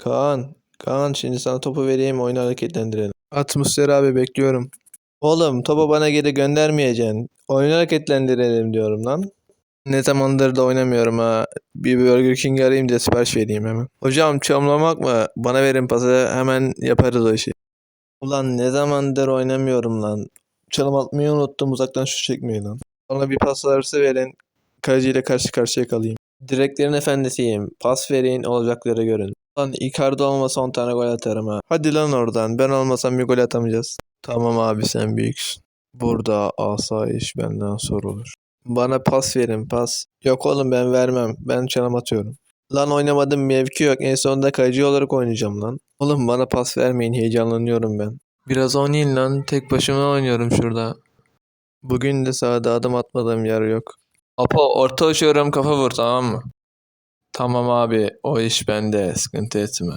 Kaan, Kaan şimdi sana topu vereyim oyunu hareketlendirelim. At Muslera abi bekliyorum. Oğlum topu bana geri göndermeyeceksin. Oyunu hareketlendirelim diyorum lan. Ne zamandır da oynamıyorum ha. Bir Burger King arayayım da sipariş vereyim hemen. Hocam çamlamak mı? Bana verin pası hemen yaparız o işi. Ulan ne zamandır oynamıyorum lan. Çalım atmayı unuttum uzaktan şu çekmeyi lan. Bana bir pas arası verin. Kaleciyle karşı karşıya kalayım. Direklerin efendisiyim. Pas verin olacakları görün. Lan Icardi olmasa 10 tane gol atarım ha. Hadi lan oradan. Ben olmasam bir gol atamayacağız. Tamam abi sen büyüksün. Burada asayiş benden sorulur. Bana pas verin pas. Yok oğlum ben vermem. Ben çalım atıyorum. Lan oynamadım mevki yok. En sonunda kaleci olarak oynayacağım lan. Oğlum bana pas vermeyin heyecanlanıyorum ben. Biraz oynayın lan. Tek başıma oynuyorum şurada. Bugün de sahada adım atmadığım yer yok. Apo orta uçuyorum kafa vur tamam mı? Tamam abi o iş bende sıkıntı etme.